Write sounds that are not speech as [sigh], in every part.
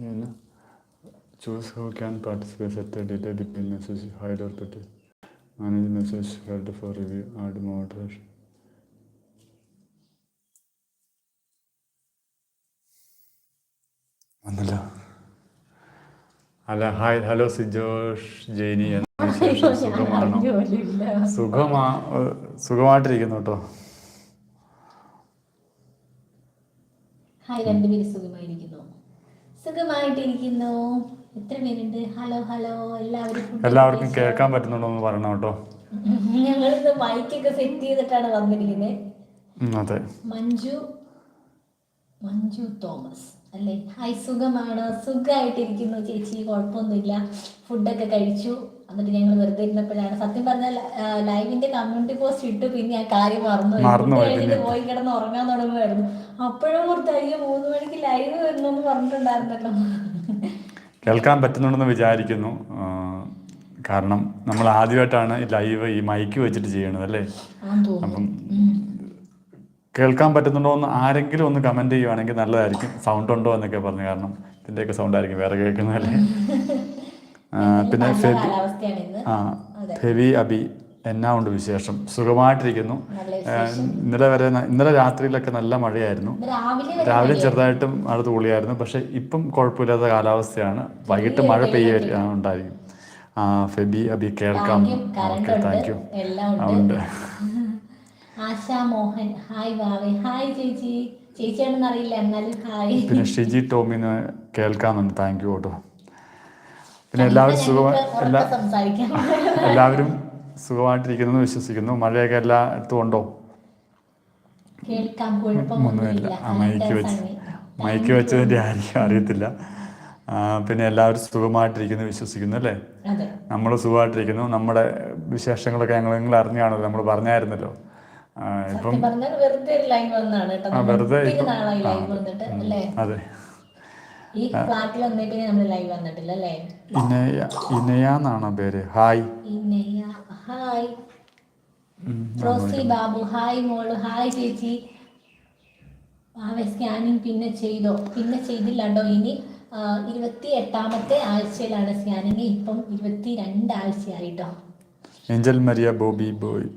then choose who can participate, set the delay between message, hide or put it. Manage message, held for review, add moderation. വന്നല്ലോ അല്ല hi hello സിജോഷ് Jainy? സുഖമാണോ സുഖമാ സുഖമായിട്ടിരിക്കുന്നു കേട്ടോ hi രണ്ടുപേരും സുഖമായിരിക്കുന്നു സുഖമായിട്ടിരിക്കുന്നു. എത്ര പേരുണ്ട്? Hello hello. എല്ലാവരും എല്ലാവർക്കും? കേൾക്കാൻ പറ്റുന്നുണ്ടോ എന്ന് പറയണം കേട്ടോ. ഞങ്ങളിന്ന് മൈക്കൊക്കെ സെറ്റ് ചെയ്തിട്ടാണ് വന്നിരിക്കുന്നത് അതെ. മഞ്ജു മഞ്ജു തോമസ്. അല്ലേ? ഹായ് സുഖമാണ്? സുഖമായിട്ടിരിക്കുന്നു ചേച്ചി. കുഴപ്പമൊന്നുമില്ല. ഫുഡൊക്കെ കഴിച്ചു. എന്നിട്ട് ഞങ്ങൾ വെറുതെ ഇരുന്നപ്പോഴാണ് സത്യം പറഞ്ഞാൽ ലൈവിന്റെ കമ്മ്യൂണിറ്റി പോസ്റ്റ് ഇട്ട് പിന്നെ ആ കാര്യം മറന്നു കഴിഞ്ഞിട്ട്. പോയി കിടന്ന് ഉറങ്ങാൻ തുടങ്ങുമായിരുന്നു. അപ്പോഴും അയ്യോ മൂന്ന് മണിക്ക് ലൈവ് വരുന്നു പറഞ്ഞിട്ടുണ്ടായിരുന്നല്ലോ. കേൾക്കാൻ പറ്റുന്നുണ്ടെന്ന് വിചാരിക്കുന്നു. കാരണം നമ്മൾ ആദ്യമായിട്ടാണ് ലൈവ് ഈ മൈക്ക് വെച്ചിട്ട് ചെയ്യണത് അല്ലേ? അപ്പം കേൾക്കാൻ പറ്റുന്നുണ്ടോ എന്ന് ആരെങ്കിലും ഒന്ന് കമന്റ് ചെയ്യുവാണെങ്കിൽ നല്ലതായിരിക്കും. സൗണ്ട് ഉണ്ടോ എന്നൊക്കെ പറഞ്ഞു കാരണം ഇതിന്റെയൊക്കെ സൗണ്ട് ആയിരിക്കും വേറെ കേൾക്കുന്നതല്ലേ [laughs] പിന്നെ ഫെബി ആ. ഫെബി അബി എന്നാ ഉണ്ട് വിശേഷം? സുഖമായിട്ടിരിക്കുന്നു. ഇന്നലെ വരെ ഇന്നലെ രാത്രിയിലൊക്കെ നല്ല മഴയായിരുന്നു. രാവിലെ ചെറുതായിട്ടും മഴ തൂളിയായിരുന്നു പക്ഷെ ഇപ്പം കുഴപ്പമില്ലാത്ത കാലാവസ്ഥയാണ്. വൈകിട്ട് മഴ പെയ്യ ആ, ഉണ്ടായിരിക്കും. ആ ഫെബി അബി കേൾക്കാം. ഓക്കെ താങ്ക് യു ഉണ്ട്. [laughs] പിന്നെ ഷിജി ടോമിന് കേൾക്കാമെന്ന് താങ്ക് യു കേട്ടോ. പിന്നെ എല്ലാവരും സുഖമായി എല്ലാ [laughs] എല്ലാവരും സുഖമായിട്ടിരിക്കുന്നു എന്ന് വിശ്വസിക്കുന്നു. മഴയൊക്കെ എല്ലായിടത്തും ഉണ്ടോ ഒന്നുമില്ല. മൈക്ക് വെച്ച് മൈക്ക് വെച്ചതിന്റെ ആയിരിക്കും അറിയത്തില്ല. പിന്നെ എല്ലാവരും സുഖമായിട്ടിരിക്കുന്നു വിശ്വസിക്കുന്നു അല്ലേ? നമ്മൾ സുഖമായിട്ടിരിക്കുന്നു. നമ്മുടെ വിശേഷങ്ങളൊക്കെ ഞങ്ങൾ നിങ്ങൾ അറിഞ്ഞാണല്ലോ. നമ്മൾ പറഞ്ഞായിരുന്നല്ലോ. ഇപ്പം വെറുതെ അതെ. ഇനയ പേര്? ഹായ് ഇന്നയ്യ ഹായ് ഉം, റോസി ബാബു ഹായ് മോൾ ഹായ് ചേച്ചി. ആവെ സ്കാനിങ് പിന്നെ ചെയ്തോ? പിന്നെ ചെയ്തില്ലാണ്ടോ? ഇനി ഇരുപത്തി എട്ടാമത്തെ ആഴ്ചയിലാണ് സ്കാനിങ് ഇപ്പം ഇരുപത്തി രണ്ടാഴ്ചയായിട്ടോ ഏഞ്ചൽ മരിയ ബോബി ബോയ്.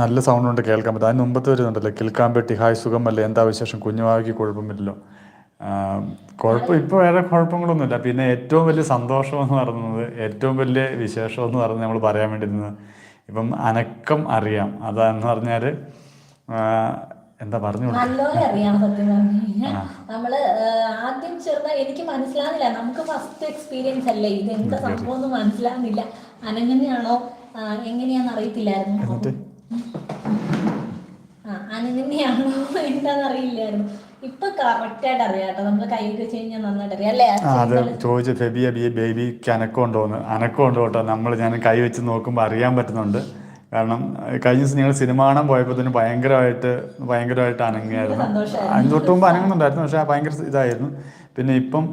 നല്ല സൗണ്ട് ഉണ്ട് കേൾക്കാൻ പറ്റും. അതിന് മുമ്പത്തെ വരുന്നുണ്ടല്ലോ കിൽക്കാൻ പറ്റി ഹായ് സുഖമല്ലേ എന്താ വിശേഷം? കുഞ്ഞുമാവിക്ക് കുഴപ്പമില്ലല്ലോ. കുഴപ്പം ഇപ്പോൾ വേറെ കുഴപ്പങ്ങളൊന്നുമില്ല. പിന്നെ ഏറ്റവും വലിയ സന്തോഷം എന്ന് പറയുന്നത് ഏറ്റവും വലിയ വിശേഷം എന്ന് പറഞ്ഞ് നമ്മൾ പറയാൻ വേണ്ടിയിരുന്നത് ഇപ്പം അനക്കം അറിയാം. അതാന്ന് പറഞ്ഞാൽ എന്താ പറഞ്ഞു നല്ലോണം അറിയാം സത്യം പറഞ്ഞു കഴിഞ്ഞാൽ നമ്മൾ ആദ്യം ചെറുതായി എനിക്ക് മനസ്സിലാകുന്നില്ല നമുക്ക് ഫസ്റ്റ് എക്സ്പീരിയൻസ് അല്ലേ? ഇത് എന്താ സംഭവം ഒന്നും മനസ്സിലാകുന്നില്ല അനങ്ങനെയാണോ എങ്ങനെയാന്ന് അറിയത്തില്ലായിരുന്നു. അനങ്ങനെയാണോ എന്താന്ന് അറിയില്ലായിരുന്നു. ഇപ്പൊ കറക്റ്റ് ആയിട്ട് അറിയാട്ടോ കേട്ടോ. നമ്മൾ കൈയൊക്കെ വെച്ച് കഴിഞ്ഞാൽ നന്നായിട്ട് അറിയാം അല്ലേ? അത് ചോദിച്ചു ബേബിക്ക് എന്ന്? കേട്ടോ. നമ്മൾ ഞാൻ കൈ വെച്ച് നോക്കുമ്പോൾ അറിയാൻ പറ്റുന്നുണ്ട്. കാരണം കഴിഞ്ഞ ദിവസം ഞങ്ങൾ സിനിമ കാണാൻ പോയപ്പോൾ തന്നെ ഭയങ്കരമായിട്ട് ഭയങ്കരമായിട്ട് അനങ്ങിയായിരുന്നു. അതിന് തൊട്ട് മുമ്പ് അനങ്ങുന്നുണ്ടായിരുന്നു. പക്ഷേ ഭയങ്കര ഇതായിരുന്നു. പിന്നെ ഇപ്പം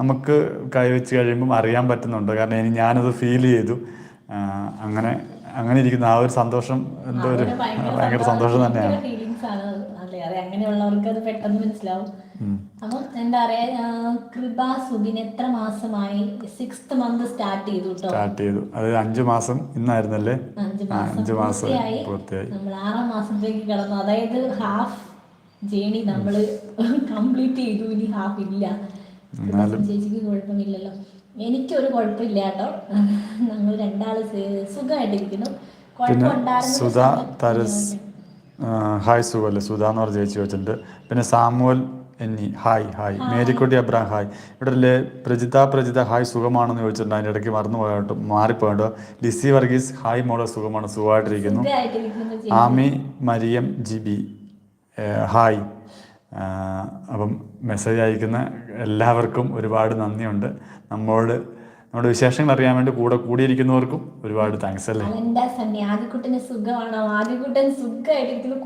നമുക്ക് കൈ വെച്ച് കഴിയുമ്പം അറിയാൻ പറ്റുന്നുണ്ട്. കാരണം ഇനി ഞാനത് ഫീൽ ചെയ്തു. അങ്ങനെ അങ്ങനെ ഇരിക്കുന്ന. ആ ഒരു സന്തോഷം എന്തോ ഒരു ഭയങ്കര സന്തോഷം തന്നെയാണ്. ആണ് അതെ അങ്ങനെയുള്ളവർക്ക് അത് പെട്ടെന്ന് മനസ്സിലാവും. അപ്പം എന്താ പറയാ കൃപാ സുബിൻ എത്ര മാസമായി? സിക്സ്ത് മന്ത് സ്റ്റാർട്ട് ചെയ്തു സ്റ്റാർട്ട് ചെയ്തു. അത് അഞ്ചു മാസം ഇന്നായിരുന്നല്ലേ? അഞ്ചു മാസം പൂർത്തിയായി. നമ്മൾ ആറാം മാസത്തേക്ക് കടന്നു. അതായത് ഹാഫ് ജേണി നമ്മൾ കംപ്ലീറ്റ് ചെയ്തു. ഇനി ഹാഫ് ഇല്ല. ചേച്ചിക്ക് കുഴപ്പമില്ലല്ലോ. എനിക്കൊരു കുഴപ്പമില്ല കേട്ടോ നമ്മൾ രണ്ടാൾ സുഖമായിട്ടിരിക്കുന്നു. പിന്നെ സുധ തരസ് ഹായ് സുഖല്ലേ സുധ എന്ന് പറഞ്ഞ ചേച്ചി വെച്ചിട്ടുണ്ട്. പിന്നെ Samuel Enni hi hi Marykutty Abram hi. ഇവിടെ അല്ലേ പ്രജിത പ്രജിത ഹായ് സുഖമാണെന്ന് ചോദിച്ചിട്ടുണ്ട്. അതിന്റെ ഇടയ്ക്ക് മറന്നു പോയിട്ട് മാറിപ്പോയിട്ട്. ലിസി വർഗീസ് ഹായ് മോളെ സുഖമാണ് സുഖമായിട്ടിരിക്കുന്നു. Ami Mariyam Jibi B hi. അപ്പം മെസ്സേജ് അയക്കുന്ന എല്ലാവർക്കും ഒരുപാട് നന്ദിയുണ്ട്. നമ്മോട് നമ്മുടെ വിശേഷങ്ങൾ അറിയാൻ വേണ്ടി കൂടെ കൂടിയിരിക്കുന്നവർക്കും ഒരുപാട് താങ്ക്സ് അല്ലേ? ആദ്യക്കുട്ടന് സുഖമാണോ? ആദ്യക്കുട്ടൻ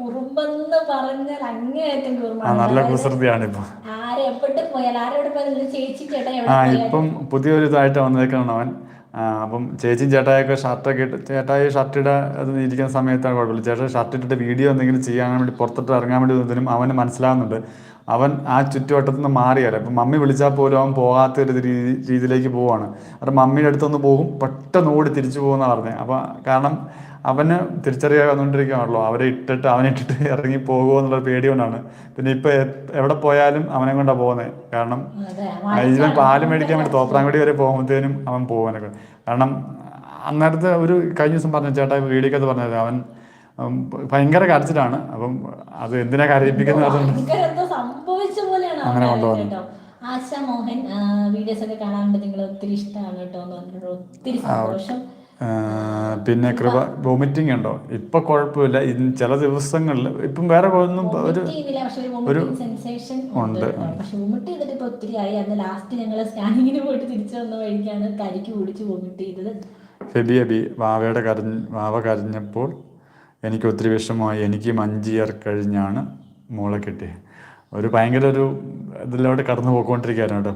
കുറുമ്പെന്ന് പറഞ്ഞാൽ അങ്ങേയറ്റം ആ കുറുമ്പാണ് നല്ല കുസൃതിയാണ് ഇപ്പൊ ചേച്ചി ആ ഇപ്പം പുതിയൊരു ഇതായിട്ട് വന്നേക്കാണ് അവൻ. അപ്പം ചേച്ചിയും ചേട്ടായൊക്കെ ഷർട്ടൊക്കെ ഇട്ട് ചേട്ടായി ഷർട്ട് അത് ഇരിക്കുന്ന സമയത്താണ് കുഴപ്പമില്ല. ചേട്ടാ ഷർട്ട് ഇട്ടിട്ട് വീഡിയോ എന്തെങ്കിലും ചെയ്യാൻ വേണ്ടി പുറത്തിട്ട് ഇറങ്ങാൻ വേണ്ടി ഇതിനും അവന് മനസ്സിലാവുന്നുണ്ട്. അവൻ ആ ചുറ്റുവട്ടത്തു നിന്ന് മാറിയാലോ? അപ്പം മമ്മി വിളിച്ചാൽ പോലും അവൻ പോകാത്ത ഒരു രീതി രീതിയിലേക്ക് പോവാണ്. അപ്പം മമ്മിയുടെ അടുത്തൊന്ന് പോകും പെട്ടെന്ന് ഓടി തിരിച്ചു പോകുന്ന പറഞ്ഞേ അപ്പം കാരണം അവന് തിരിച്ചറിയാൻ വന്നുകൊണ്ടിരിക്കുകയാണല്ലോ. അവരെ ഇട്ടിട്ട് അവനെ ഇട്ടിട്ട് [laughs] ഇറങ്ങി പോകുമോ എന്നുള്ള പേടി കൊണ്ടാണ്. പിന്നെ ഇപ്പം എവിടെ പോയാലും അവനെ കൊണ്ടാണ് പോകുന്നത്. കാരണം ഇവൻ പാൽ മേടിക്കാൻ വേണ്ടി തോപ്രാങ്കുടി വരെ പോകുമ്പോഴത്തേനും അവൻ പോകാനൊക്കെ കാരണം അന്നേരത്തെ ഒരു കഴിഞ്ഞ ദിവസം പറഞ്ഞ ചേട്ടാ വീഡിയോക്കകത്ത് പറഞ്ഞത് അവൻ ഭയങ്കര കരച്ചിലാണ്. അപ്പം അത് എന്തിനാ കരയിപ്പിക്കുന്നത്? അതുകൊണ്ട് സംഭവിച്ച പോലെയാണ് അങ്ങനെ കേട്ടോ. ആശ മോഹൻ വീഡിയോസ് ഒക്കെ കാണാറുണ്ട്. നിങ്ങൾ ഒത്തിരി ഇഷ്ടമാണ് കേട്ടോ എന്ന് പറഞ്ഞിട്ട് ഒത്തിരി സന്തോഷം. പിന്നെ കൃപ വോമിറ്റിംഗ് ഉണ്ടോ? ഇപ്പൊ കുഴപ്പമില്ല. ചില ദിവസങ്ങളിൽ ഇപ്പം വേറെ ഒന്നും ഒരു ഒരു സെൻസേഷൻ ഉണ്ട് പക്ഷെ വോമിറ്റ് ചെയ്തിട്ട് ഇപ്പൊ ഒത്തിരി ആയി. അന്ന് ലാസ്റ്റ് ഞങ്ങൾ സ്കാനിങ്ങിന് പോയിട്ട് തിരിച്ചു വന്ന വഴിക്കാണ് കരിക്ക് കുടിച്ച് വോമിറ്റ് ചെയ്തത്. ഫെബി അബി വാവയുടെ കരഞ്ഞ് വാവ കരഞ്ഞപ്പോൾ എനിക്ക് ഒത്തിരി വിഷമമായി. എനിക്ക് അഞ്ച് ഇയർ കഴിഞ്ഞാണ് മോളെ കിട്ടിയത്. ഒരു ഭയങ്കര ഒരു ഇതിലോട്ട് കടന്നു പോയിക്കൊണ്ടിരിക്കുകയാണ് കേട്ടോ.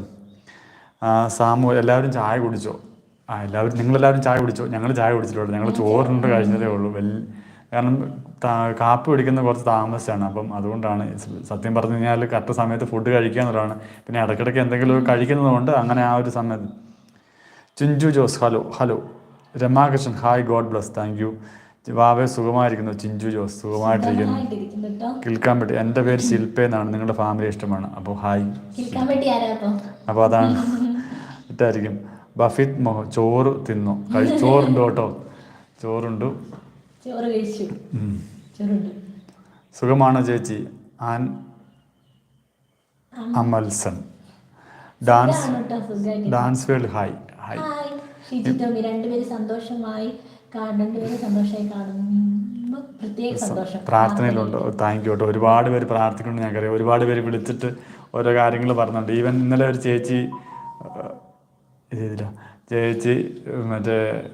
സാമു എല്ലാവരും ചായ കുടിച്ചോ? ആ എല്ലാവരും നിങ്ങളെല്ലാവരും ചായ കുടിച്ചോ? ഞങ്ങൾ ചായ കുടിച്ചിട്ടുണ്ട് ഞങ്ങൾ ചോറുണ്ട് കഴിഞ്ഞതേ ഉള്ളൂ. വലിയ കാരണം കാപ്പ് കാപ്പി പിടിക്കുന്ന കുറച്ച് താമസിച്ചാണ്. അപ്പം അതുകൊണ്ടാണ് സത്യം പറഞ്ഞു കഴിഞ്ഞാൽ കറക്റ്റ് സമയത്ത് ഫുഡ് കഴിക്കുക എന്നുള്ളതാണ്. പിന്നെ ഇടയ്ക്കിടയ്ക്ക് എന്തെങ്കിലും കഴിക്കുന്നതുകൊണ്ട് അങ്ങനെ ആ ഒരു സമയത്ത്. Chinju Jose hello hello. Ramakrishnan hi god bless. Thank you. വാവെ സുഖമായിരിക്കുന്നു. ചിഞ്ചു ജോസ് സുഖമായിട്ടിരിക്കുന്നു. പറ്റി. എന്റെ പേര് ശില്പ എന്നാണ്. നിങ്ങളുടെ ഫാമിലി ഇഷ്ടമാണ്. അപ്പോൾ ഹായ്. അപ്പോൾ? അതാണ്. ഇട്ടായിരിക്കും ബഫിത് മൊഹ ചോറ് തിന്നു. കഴി ചോറുണ്ട് കേട്ടോ ചോറുണ്ട്. സുഖമാണോ ചേച്ചി? Ann Amalson. Dance dance world hi. Hi. രണ്ടുപേരും സന്തോഷമായി. സന്തോഷമായി പ്രത്യേക സന്തോഷം. പ്രാർത്ഥനയിലുണ്ട്. താങ്ക് യു കേട്ടോ ഒരുപാട് പേര് പ്രാർത്ഥിക്കുന്നുണ്ട് ഞങ്ങൾക്കറിയാം. ഒരുപാട് പേര് വിളിച്ചിട്ട് ഓരോ കാര്യങ്ങൾ പറഞ്ഞിട്ടുണ്ട്. ഈവൻ ഇന്നലെ ഒരു ചേച്ചി ചെയ്തില്ല. ചേച്ചി മറ്റേ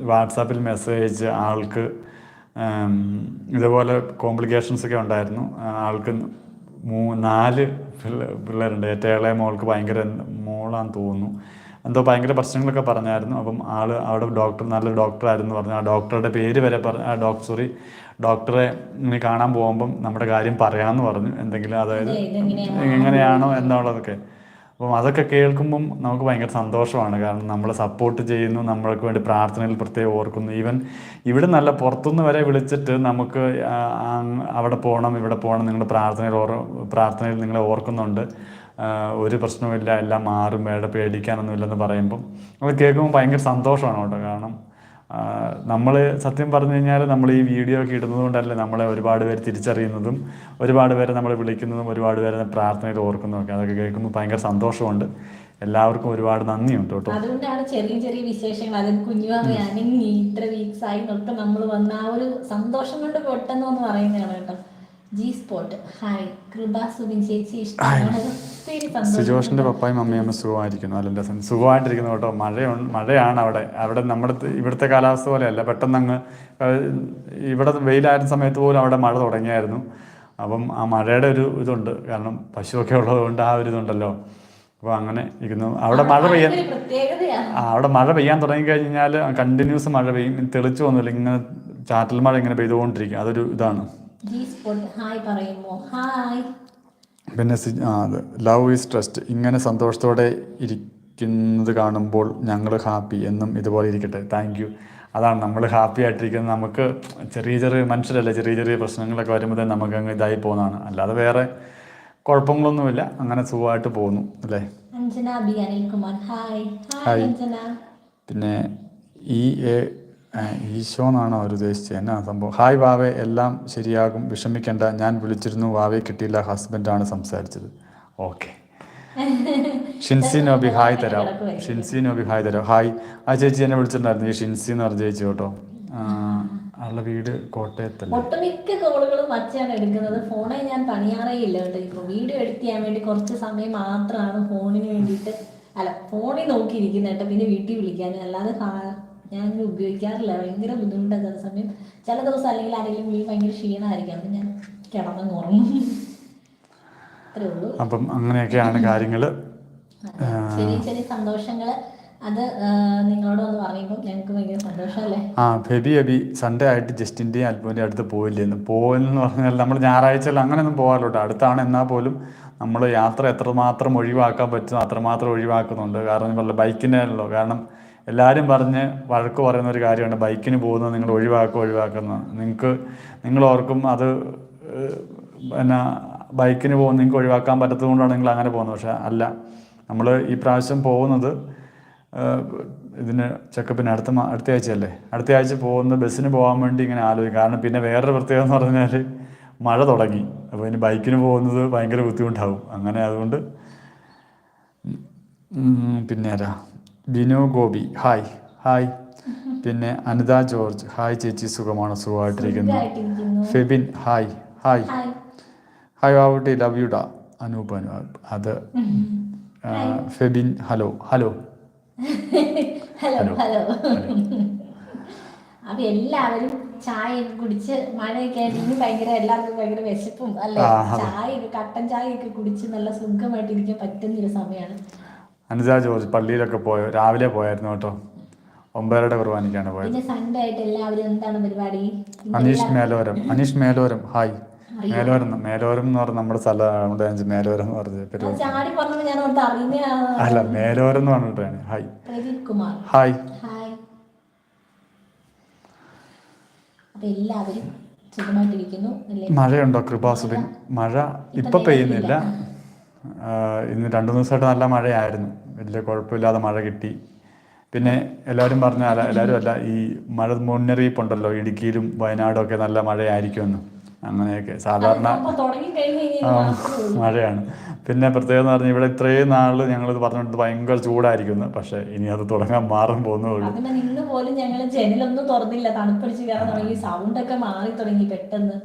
വാട്സാപ്പിൽ മെസ്സേജ് അയച്ച് ആൾക്ക് ഇതുപോലെ കോംപ്ലിക്കേഷൻസ് ഒക്കെ ഉണ്ടായിരുന്നു. ആൾക്ക് മൂ നാല് പിള്ള- പിള്ളേരുണ്ട്. ഏറ്റവും ഇളയ മോൾക്ക് ഭയങ്കര മോളാന്ന് തോന്നുന്നു. എന്തോ ഭയങ്കര പ്രശ്നങ്ങളൊക്കെ പറഞ്ഞായിരുന്നു. അപ്പം ആൾ അവിടെ ഡോക്ടർ നല്ലൊരു ഡോക്ടറായിരുന്നു പറഞ്ഞു ആ ഡോക്ടറുടെ പേര് വരെ പറഞ്ഞു ആ ഡോക്ടർ സോറി ഡോക്ടറെ ഇനി കാണാൻ പോകുമ്പം നമ്മുടെ കാര്യം പറയാമെന്ന് പറഞ്ഞു. എന്തെങ്കിലും അതായത് എങ്ങനെയാണോ എന്നുള്ളതൊക്കെ. അപ്പം അതൊക്കെ കേൾക്കുമ്പം നമുക്ക് ഭയങ്കര സന്തോഷമാണ്. കാരണം നമ്മളെ സപ്പോർട്ട് ചെയ്യുന്നു നമ്മൾക്ക് വേണ്ടി പ്രാർത്ഥനയിൽ പ്രത്യേകം ഓർക്കുന്നു. ഈവൻ ഇവിടെ നല്ല പുറത്തുനിന്ന് വരെ വിളിച്ചിട്ട് നമുക്ക് അവിടെ പോകണം ഇവിടെ പോകണം നിങ്ങളുടെ പ്രാർത്ഥനയിൽ ഓർ പ്രാർത്ഥനയിൽ നിങ്ങളെ ഓർക്കുന്നുണ്ട്. ഒരു പ്രശ്നവുമില്ല എല്ലാം മാറും വേണ്ട പേടിക്കാനൊന്നുമില്ലെന്ന് പറയുമ്പം അത് കേൾക്കുമ്പോൾ ഭയങ്കര സന്തോഷമാണ് കേട്ടോ. കാരണം നമ്മൾ സത്യം പറഞ്ഞു കഴിഞ്ഞാൽ നമ്മൾ ഈ വീഡിയോ ഒക്കെ ഇടുന്നത് കൊണ്ടല്ലേ നമ്മളെ ഒരുപാട് പേര് തിരിച്ചറിയുന്നതും ഒരുപാട് പേരെ നമ്മൾ വിളിക്കുന്നതും ഒരുപാട് പേരെ പ്രാർത്ഥനയിൽ ഓർക്കുന്നതും ഒക്കെ അതൊക്കെ കേൾക്കുമ്പോൾ ഭയങ്കര സന്തോഷമുണ്ട്. എല്ലാവർക്കും ഒരുപാട് നന്ദിയുണ്ട് കേട്ടോ. അതുകൊണ്ടാണ് ചെറിയ ചെറിയ വിശേഷങ്ങൾ. കുഞ്ഞുമാമ അനങ്ങി ഇത്ര വീക്സ് ആയി തൊട്ട് നമ്മൾ വന്ന ആ ഒരു സന്തോഷം കൊണ്ട് പെട്ടെന്ന് പറയുന്നതാണ് കേട്ടോ. ജി സ്പോട്ട് ഹായ് കൃപ സുബിൻ ചേച്ചി ഇഷ്ടമാണ്? സുജോഷിന്റെ പപ്പായും അമ്മയും മമ്മിയും സുഖമായിരിക്കുന്നു. അല്ലെന്റെ സുഖമായിട്ടിരിക്കുന്നു കേട്ടോ. മഴയുണ്ട് മഴയാണ് അവിടെ. അവിടെ നമ്മുടെ ഇവിടുത്തെ കാലാവസ്ഥ പോലെയല്ല. പെട്ടെന്ന് അങ്ങ് ഇവിടെ വെയിലായിരുന്ന സമയത്ത് പോലും അവിടെ മഴ തുടങ്ങിയായിരുന്നു. അപ്പം ആ മഴയുടെ ഒരു ഇതുണ്ട്. കാരണം പശുവൊക്കെ ഉള്ളതുകൊണ്ട് ആ ഒരു ഇതുണ്ടല്ലോ. അപ്പോൾ അങ്ങനെ ഇരിക്കുന്നു. അവിടെ മഴ പെയ്യാൻ അവിടെ മഴ പെയ്യാൻ തുടങ്ങി കഴിഞ്ഞാൽ കണ്ടിന്യൂസ് മഴ പെയ്യും. തെളിച്ചു വന്നില്ല ഇങ്ങനെ ചാറ്റൽ മഴ ഇങ്ങനെ പെയ്തുകൊണ്ടിരിക്കും. അതൊരു ഇതാണ്. ഹായ് പറയുമോ? ഹായ്. പിന്നെ അത് ലവ് ഈസ് ട്രസ്റ്റ്. ഇങ്ങനെ സന്തോഷത്തോടെ ഇരിക്കുന്നത് കാണുമ്പോൾ ഞങ്ങൾ ഹാപ്പി എന്നും ഇതുപോലെ ഇരിക്കട്ടെ. Thank you. അതാണ് നമ്മൾ ഹാപ്പി ആയിട്ടിരിക്കുന്നത്. നമുക്ക് ചെറിയ ചെറിയ മനുഷ്യരല്ലേ ചെറിയ ചെറിയ പ്രശ്നങ്ങളൊക്കെ വരുമ്പോൾ നമുക്ക് അങ്ങ് ഇതായി പോകുന്നതാണ്. അല്ലാതെ വേറെ കുഴപ്പങ്ങളൊന്നുമില്ല. അങ്ങനെ സുഖമായിട്ട് പോകുന്നു അല്ലേ? ഹായ് പിന്നെ ഈ ഈശോ എന്നാണോ അവർ ഉദ്ദേശിച്ചത്? എന്നാ സംഭവം. ഹായ് വാവേ എല്ലാം ശരിയാകും. വിഷമിക്കേണ്ട. ഞാൻ വിളിച്ചിരുന്നു. വാവേ കിട്ടിയില്ല. ഹസ്ബൻഡാണ് സംസാരിച്ചത്. ഓക്കെ. [laughs] ഷിൻസി നോബി ഹായ് തരാം. ഷിൻസി നോബി ഹായ് തരാം. ഹായ്. ആ ചേച്ചി എന്നെ വിളിച്ചിട്ടുണ്ടായിരുന്നു. ഈ ഷിൻസി എന്ന് പറഞ്ഞ ചേച്ചി കേട്ടോ. ആ, അവളുടെ വീട് കോട്ടയത്ത് ഒട്ടുമിക്ക കോളുകളും അച്ഛനാണ് എടുക്കുന്നത്. ഫോണെ ഞാൻ പണിയാറേ ഇല്ല കേട്ടോ. ഇപ്പൊ വീഡിയോ എഡിറ്റ് ചെയ്യാൻ വേണ്ടി കുറച്ച് സമയം മാത്രമാണ് ഫോണിന് വേണ്ടിയിട്ട്. അല്ല ഫോണിൽ നോക്കിയിരിക്കുന്നത് കേട്ടോ. പിന്നെ വീട്ടിൽ വിളിക്കാൻ. അല്ലാതെ ഞാൻ അങ്ങനെ ഉപയോഗിക്കാറില്ല. ഭയങ്കര ബുദ്ധിമുട്ടാണ് ചില സമയം. ചില ദിവസം അല്ലെങ്കിൽ ആരെങ്കിലും വീട് ഭയങ്കര ക്ഷീണമായിരിക്കും. അപ്പം ഞാൻ കിടന്നങ്ങ് ഉറങ്ങും. അത്രേ ഉള്ളൂ. അപ്പം അങ്ങനെയൊക്കെയാണ് കാര്യങ്ങൾ. ചെറിയ ചെറിയ സന്തോഷങ്ങൾ. അത് നിങ്ങളോട് ഒന്ന് പറയുമ്പോൾ ഞങ്ങൾക്ക് ഭയങ്കര സന്തോഷമല്ലേ? ആ ബേബി അബി സൺഡേ ആയിട്ട് ജസ്റ്റിന്റെയും അൽപ്പൂന്റെ അടുത്ത് പോയില്ലെന്ന്. പോയെന്ന് പറഞ്ഞാൽ നമ്മൾ ഞായറാഴ്ചയിൽ അങ്ങനെയൊന്നും പോകാറില്ല. അടുത്താണ് എന്നാൽ പോലും നമ്മൾ യാത്ര എത്രമാത്രം ഒഴിവാക്കാൻ പറ്റുന്നു അത്രമാത്രം ഒഴിവാക്കുന്നുണ്ട്. കാരണം പറഞ്ഞ ബൈക്കിനാണല്ലോ കാരണം എല്ലാവരും പറഞ്ഞ് വഴക്ക് പറയുന്ന ഒരു കാര്യമാണ് ബൈക്കിന് പോകുന്നത് നിങ്ങൾ ഒഴിവാക്കുക ഒഴിവാക്കുന്ന നിങ്ങൾക്ക് നിങ്ങൾ ഓർക്കും അത് പിന്നെ ബൈക്കിന് പോകുന്ന നിങ്ങൾക്ക് ഒഴിവാക്കാൻ പറ്റത്തുകൊണ്ടാണ് നിങ്ങൾ അങ്ങനെ പോകുന്നത്. പക്ഷേ അല്ല. നമ്മൾ ഈ പ്രാവശ്യം പോകുന്നത് ഇതിന് ചെക്കപ്പിന് അടുത്ത അടുത്ത ആഴ്ചയല്ലേ? അടുത്ത ആഴ്ച പോകുന്ന ബസ്സിന് പോകാൻ വേണ്ടി ഇങ്ങനെ ആലോചിക്കും. കാരണം പിന്നെ വേറൊരു പ്രത്യേകത എന്ന് പറഞ്ഞാൽ മഴ തുടങ്ങി. അപ്പോൾ ഇനി ബൈക്കിന് പോകുന്നത് ഭയങ്കര ബുദ്ധിമുട്ടാവും. അങ്ങനെ അതുകൊണ്ട് പിന്നെ ആരാ? ബിനു ഗോപി. ഹായ്. ഹായ്. പിന്നെ അനിത ജോർജ്. ഹായ് ചേച്ചി. സുഖമാണ്? സുഖമായിട്ടിരിക്കുന്നു. Febin. Hi. Hi. Hi. Babutty love യുടാ Anoop Anoop അത് Febin. Hello. Hello. Hello hello. അപ്പൊ എല്ലാവരും ചായ കുടിച്ച് മഴയൊക്കെ ആയിട്ട് ഇനി ഭയങ്കര എല്ലാവർക്കും ഭയങ്കര വിശപ്പും അല്ലെ? ചായ കട്ടൻ ചായ ഒക്കെ കുടിച്ച് നല്ല സുഖമായിട്ടിരിക്കാൻ പറ്റുന്ന ഒരു സമയമാണ്. അനിത ജോർജ് പള്ളിയിലൊക്കെ പോയോ രാവിലെ പോയായിരുന്നു കേട്ടോ. ഒമ്പതരയുടെ കുർബാനയ്ക്കാണ് പോയത്. അനീഷ് മേലോരം. അനീഷ് മേലോരം. ഹായ് മേലോരം മേലോരം എന്ന് പറഞ്ഞ നമ്മുടെ സ്ഥലമാണ് അഞ്ച് മേലോരം എന്ന് പറഞ്ഞ അല്ല മേലോരം എന്ന് പറഞ്ഞിട്ടാണ്. ഹായ് ഹായ് എല്ലാവരും മഴയുണ്ടോ കൃപാസുബിൻ മഴ ഇപ്പൊ പെയ്യുന്നില്ല. ഇന്ന് രണ്ടു ദിവസമായിട്ട് നല്ല മഴയായിരുന്നു. വലിയ കുഴപ്പമില്ലാതെ മഴ കിട്ടി. പിന്നെ എല്ലാവരും പറഞ്ഞ എല്ലാവരും അല്ല ഈ മഴ മുന്നറിയിപ്പുണ്ടല്ലോ ഇടുക്കിയിലും വയനാടും ഒക്കെ നല്ല മഴയായിരിക്കുമെന്ന്. അങ്ങനെയൊക്കെ സാധാരണ. മഴയാണ്. പിന്നെ പ്രത്യേകത എന്ന് പറഞ്ഞാൽ ഇവിടെ ഇത്രയും നാൾ ഞങ്ങൾ പറഞ്ഞിട്ട് ഭയങ്കര ചൂടായിരിക്കുന്നു പക്ഷെ ഇനി അത് തുടങ്ങാൻ മാറും പോകുന്നുള്ളൂ പോലും ഞങ്ങൾ ജനലൊന്നും തുറന്നില്ല തണുപ്പടിച്ച് തുടങ്ങി സൗണ്ട് ഒക്കെ മാറി തുടങ്ങി പെട്ടെന്ന്.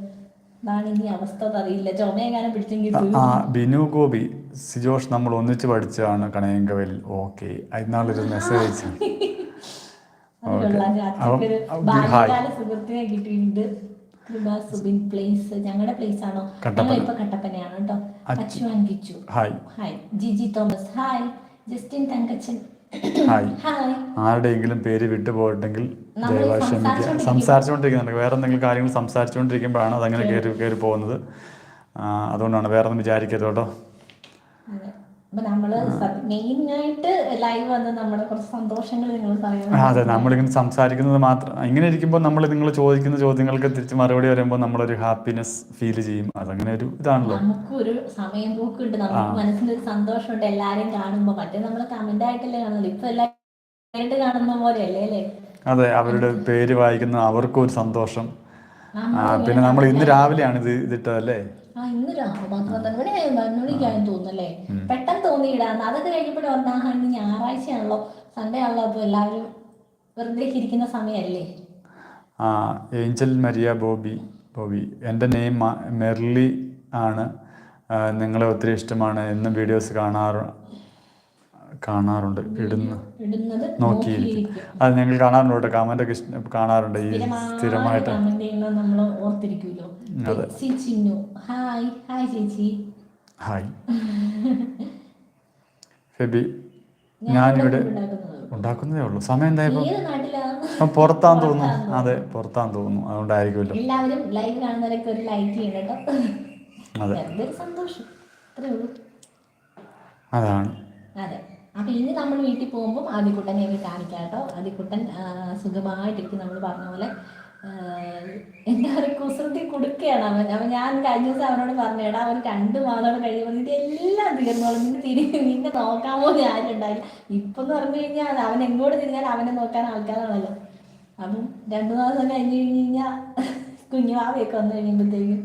ആ ബിനു ഗോപി സിജോഷ് നമ്മൾ ഒന്നിച്ച് പഠിച്ചതാണ് കണയങ്കവലിൽ ഓക്കെ. അതിനാളൊരു മെസ്സേജ് അയച്ചു. [laughs] സുഹൃത്തിനെ കിട്ടിയിട്ടുണ്ട്. സുബിൻ പ്ലേസ് ഞങ്ങളുടെ പ്ലേസ് ആണോ? ഇപ്പൊ കട്ടപ്പനയാണ് കേട്ടോ. Hi. Jiji Thomas. Hi. Justin Thankachan. Hi. ആരുടെയെങ്കിലും പേര് വിട്ടുപോയിട്ടുണ്ടെങ്കിൽ ദയവായി ക്ഷമിക്കുക. സംസാരിച്ചുകൊണ്ടിരിക്കുന്നുണ്ട് വേറെ എന്തെങ്കിലും കാര്യങ്ങൾ സംസാരിച്ചുകൊണ്ടിരിക്കുമ്പോഴാണ് അതങ്ങനെ കയറി കയറി പോകുന്നത് അതുകൊണ്ടാണ് വേറെ ഒന്നും വിചാരിക്കരുത് കേട്ടോ. അപ്പൊ നമ്മൾ മെയിൻ ആയിട്ട് ലൈവ് വന്ന് നമ്മുടെ കുറച്ച് സന്തോഷങ്ങൾ നിങ്ങൾ ആ, പറയാൻ അതെ നമ്മളിങ്ങനെ സംസാരിക്കുന്നത് മാത്രം ഇങ്ങനെ ഇരിക്കുമ്പോൾ നമ്മൾ നിങ്ങൾ ചോദിക്കുന്ന ചോദ്യങ്ങൾക്ക് തിരിച്ച് മറുപടി വരുമ്പോൾ നമ്മളൊരു ഹാപ്പിനെസ് ഫീൽ ചെയ്യും. അതങ്ങനെ ഒരു ഇതാണല്ലോ. നമുക്കും ഒരു സമയം പോക്കുണ്ട്. നമുക്ക് മനസ്സിന്റെ ഒരു സന്തോഷമുണ്ട്. എല്ലാരെയും കാണുമ്പോ. മറ്റേ നമ്മൾ കമന്റ് ആയിട്ടല്ലേ കാണുന്നത്? ഇപ്പൊ എല്ലാവരും കാണുന്ന പോലെ അല്ലേ? അല്ലേ അതെ. അവരുടെ പേര് വായിക്കുന്ന അവർക്കും ഒരു സന്തോഷം. പിന്നെ നമ്മൾ ഇന്ന് രാവിലെയാണ് ഇത് ഇതിട്ടതല്ലേ? ആ ഇന്ന് രാവിലെ പന്ത്രണ്ട് പതിനൊന്ന് മണിക്കായെന്ന് തോന്നുന്നല്ലേ? പെട്ടെന്ന് തോന്നിയിടാന്ന്. അതൊക്കെ കഴിഞ്ഞപ്പോഴും ഇന്ന് ഞായറാഴ്ചയാണല്ലോ. സൺഡേ ആണല്ലോ അപ്പൊ എല്ലാവരും വെറുതെ ഇരിക്കുന്ന സമയമല്ലേ ആ ഏഞ്ചൽ മരിയ ബോബി ബോബി. എന്റെ നെയിം മെർലി ആണ്. നിങ്ങളെ ഒത്തിരി ഇഷ്ടമാണ്. എന്നും വീഡിയോസ് കാണാറ് കാണാറുണ്ട്. ഇടുന്നു നോക്കിയിരിക്കും. അത് ഞങ്ങൾ കാണാറുണ്ട്? കേട്ടോ കമന്റൊക്കെ ഇഷ്ടം കാണാറുണ്ട്. ഈ സ്ഥിരമായിട്ട്. ചിന്നു ഹായ്. ഹായ് ചേച്ചി. ഹായ്. [laughs] ഫെബി ഞാനിവിടെ ഉണ്ടാക്കുന്നതേ ഉള്ളൂ. സമയം എന്തായപ്പോ പുറത്താന്ന് തോന്നുന്നു. അതെ പുറത്താന്ന് തോന്നുന്നു. അതുകൊണ്ടായിരിക്കുമല്ലോ. എല്ലാവരും ലൈവ് കാണുന്നവരൊക്കെ ഒരു ലൈക്ക് ചെയ്യണം അതെ. സന്തോഷം. അതാണ്. അതെ. അപ്പൊ ഇനി നമ്മൾ വീട്ടിൽ പോകുമ്പോൾ ആദ്യക്കുട്ടനെ കാണിക്കാം കേട്ടോ. ആദ്യക്കുട്ടൻ സുഖമായിട്ടിരിക്കും നമ്മൾ പറഞ്ഞ പോലെ എന്താ പറയുക കുസൃതി കൊടുക്കുകയാണ് അവൻ. അവൻ ഞാൻ കഴിഞ്ഞ ദിവസം അവനോട് പറഞ്ഞേടാ അവൻ രണ്ട് മാസത്തോടെ കഴിയുമ്പോൾ നിന്റെ എല്ലാം തീർന്നോളും നിന്നെ തിരിഞ്ഞ് നിന്നെ നോക്കാമോ ഉണ്ടായില്ല. ഇപ്പൊ എന്ന് പറഞ്ഞു കഴിഞ്ഞാൽ അവൻ എങ്ങോട്ട് തിരിഞ്ഞാൽ അവനെ നോക്കാൻ ആൾക്കാരാണല്ലോ. അപ്പം രണ്ടു മാസം കഴിഞ്ഞ് കഴിഞ്ഞ് കഴിഞ്ഞാൽ കുഞ്ഞുവാവയൊക്കെ വന്നു കഴിയുമ്പോഴത്തേക്കും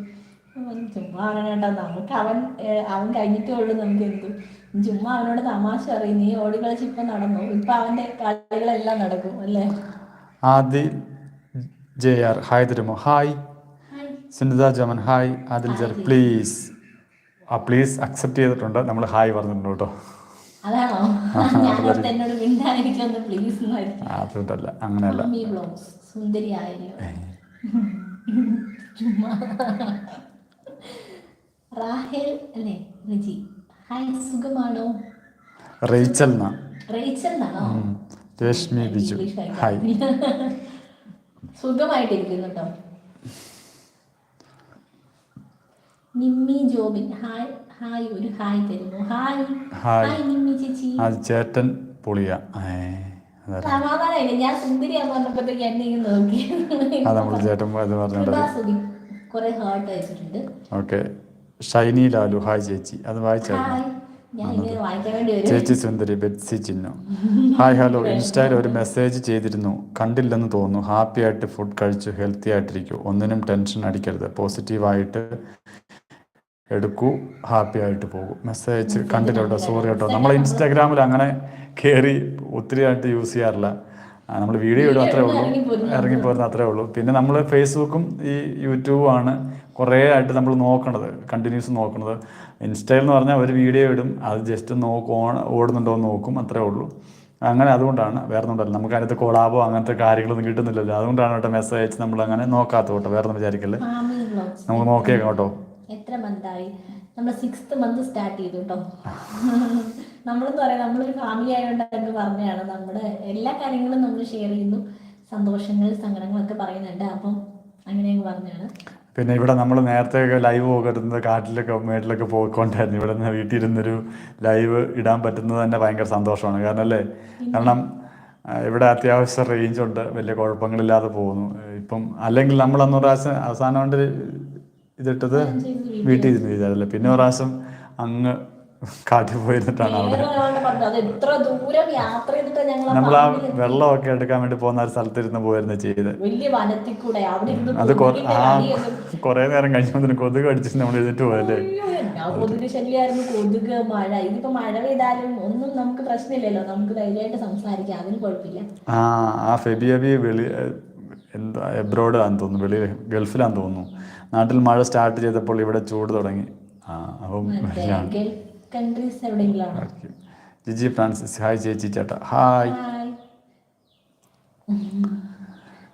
ചുമ്മാ അവനേട്ടാ നമുക്ക് അവൻ അവൻ കഴിഞ്ഞിട്ടേ ഉള്ളൂ നമുക്ക് എന്തു. ചുമ്മാ അവനോട് തമാശ പറയും നീ ഓടി കളിച്ച് ഇപ്പൊ നടന്നു? ഇപ്പൊ അവന്റെ കളികളെല്ലാം നടക്കും അല്ലേ? Adi J R hi. തരുമോ ഹായ്. സുനിത ജമൻ ഹായ്. ആദിൽ ജർ പ്ലീസ്. ആ പ്ലീസ് അക്സെപ്റ്റ് ചെയ്തിട്ടുണ്ട്. നമ്മൾ ഹായ് പറഞ്ഞിട്ടുണ്ട് കേട്ടോ. അതുകൊണ്ടല്ല അങ്ങനെയല്ല. റാഹേൽ അല്ലേ? റിജി. ഹായ് സുഖമാണോ? Rachel Rachel Rashmi Biju. Hi. അറിയില്ല. സുഖമായിട്ടിരിക്കുന്നു കേട്ടോ നിമ്മി ജോബിൻ ഹായ് ഹായ് ഒരു ഹായ് തരുന്നു. ഹായ്. ഹായ്. നിമ്മി ചേച്ചി. അത് ചേട്ടൻ പൊളിയ. സമാധാനമില്ല ഞാൻ സുന്ദരിയാന്ന് പറഞ്ഞപ്പോഴത്തേക്ക് എന്നെ ഇങ്ങ് നോക്കി. ചേട്ടൻ കൃപാസുതി കുറെ ഹാർട്ട് അയച്ചിട്ടുണ്ട് ഓക്കെ. ഷൈനി ലാലു ഹായ് ചേച്ചി. അത് വായിച്ചായിരുന്നു? ചേച്ചി സുന്ദരി ബെറ്റ്സി ചിന്നു ഹായ് ഹലോ ഇൻസ്റ്റയിൽ ഒരു മെസ്സേജ് ചെയ്തിരുന്നു. കണ്ടില്ലെന്ന് തോന്നുന്നു. ഹാപ്പി ആയിട്ട് ഫുഡ് കഴിച്ചു ഹെൽത്തി ആയിട്ടിരിക്കൂ. ഒന്നിനും ടെൻഷൻ അടിക്കരുത്. പോസിറ്റീവായിട്ട് എടുക്കൂ ഹാപ്പി ആയിട്ട് പോകും. മെസ്സേജ് കണ്ടില്ല കേട്ടോ. സോറി കേട്ടോ നമ്മൾ ഇൻസ്റ്റാഗ്രാമിൽ അങ്ങനെ കയറി ഒത്തിരി ആയിട്ട് യൂസ് ചെയ്യാറില്ല. നമ്മൾ വീഡിയോ ഇടും അത്രേ ഉള്ളൂ. ഇറങ്ങിപ്പോരുന്ന അത്രേ ഉള്ളൂ. പിന്നെ നമ്മൾ ഫേസ്ബുക്കും ഈ യൂട്യൂബും ആണ് കുറേ ആയിട്ട് നമ്മൾ നോക്കണത് കണ്ടിന്യൂസ് നോക്കണത്. ഇൻസ്റ്റയിൽ എന്ന് പറഞ്ഞാൽ ഒരു വീഡിയോ ഇടും അത് ജസ്റ്റ് നോക്കും ഓടുന്നുണ്ടോ എന്ന് നോക്കും അത്രേ ഉള്ളൂ. അങ്ങനെ അതുകൊണ്ടാണ് വേറെ ഒന്നും നമുക്ക് അതിനകത്ത് കൊളാബോ അങ്ങനത്തെ കാര്യങ്ങളൊന്നും കിട്ടുന്നില്ലല്ലോ. അതുകൊണ്ടാണ് കേട്ടോ മെസ്സേജ് അയച്ച് നമ്മൾ അങ്ങനെ നോക്കാത്ത കേട്ടോ വേറെ ഒന്നും വിചാരിക്കല്ലേ? നമുക്ക് നോക്കിയേക്കാം കേട്ടോ. എത്ര മന്തായി നമ്മൾ സിക്സ്ത് മന്ത് സ്റ്റാർട്ട് ചെയ്തു കേട്ടോ. നമ്മളെന്ന് പറയാം നമ്മളൊരു ഫാമിലി ആയതുകൊണ്ട് എന്ന് പറഞ്ഞതാണ് നമ്മുടെ എല്ലാ കാര്യങ്ങളും നമ്മൾ ഷെയർ ചെയ്യുന്നു. സന്തോഷങ്ങൾ സങ്കടങ്ങളൊക്കെ പറയുന്നുണ്ട്. അപ്പം അങ്ങനെ അങ്ങ് പറഞ്ഞാണ്. പിന്നെ ഇവിടെ നമ്മൾ നേരത്തെ ലൈവ് ഒക്കെ ഇടുന്നത് കാട്ടിലൊക്കെ മേട്ടിലൊക്കെ പോയിക്കൊണ്ടായിരുന്നു. ഇവിടെ നിന്ന് വീട്ടിൽ ഇരുന്നൊരു ലൈവ് ഇടാൻ പറ്റുന്നത് തന്നെ ഭയങ്കര സന്തോഷമാണ്. കാരണം അല്ലേ? കാരണം ഇവിടെ അത്യാവശ്യം റേഞ്ച് ഉണ്ട്. വലിയ കുഴപ്പങ്ങളില്ലാതെ പോകുന്നു. ഇപ്പം അല്ലെങ്കിൽ നമ്മൾ അന്ന് പ്രാവശ്യം അവസാനം കൊണ്ട് ഇതിട്ടത് വീട്ടിൽ ഇരുന്ന് ചെയ്താലല്ലേ പിന്നെ പ്രാവശ്യം അങ്ങ് കാട്ടിൽ പോയിരുന്നിട്ടാണ് അവിടെ എത്ര ദൂരം യാത്ര ചെയ്തിട്ട് ഞങ്ങൾ നമ്മൾ ആ വെള്ളമൊക്കെ എടുക്കാൻ വേണ്ടി പോകുന്ന ഒരു സ്ഥലത്തിരുന്ന് പോയിരുന്നു ചെയ്ത്. വലിയ വനത്തിൽ കൂടെ അത് ആ കുറെ നേരം കഴിഞ്ഞപ്പോൾ കൊതുക് അടിച്ചിട്ട് നമ്മൾ എഴുതിട്ട് പോയല്ലേ? കൊതുക് ശല്യമായിരുന്നു കൊതുക് മഴ. ഇതിപ്പോ മഴ പെയ്താലും ഒന്നും നമുക്ക് പ്രശ്നമില്ലല്ലോ. നമുക്ക് ധൈര്യമായിട്ട് സംസാരിക്കാം. അതിന് കുഴപ്പമില്ല. ആ ആ ഫെബിയബി വെളി എന്താ എബ്രോഡ് ആണെന്ന് തോന്നുന്നു. വെളി ഗൾഫിലാന്ന് തോന്നുന്നു. നാട്ടിൽ മഴ സ്റ്റാർട്ട് ചെയ്തപ്പോൾ ഇവിടെ ചൂട് തുടങ്ങി. ആ അപ്പം കൺട്രീസ് എവിടെയെങ്കിലും ജിജി ഫ്രാൻസിസ്. ഹായ് ചേച്ചി ചേട്ടാ. ഹായ്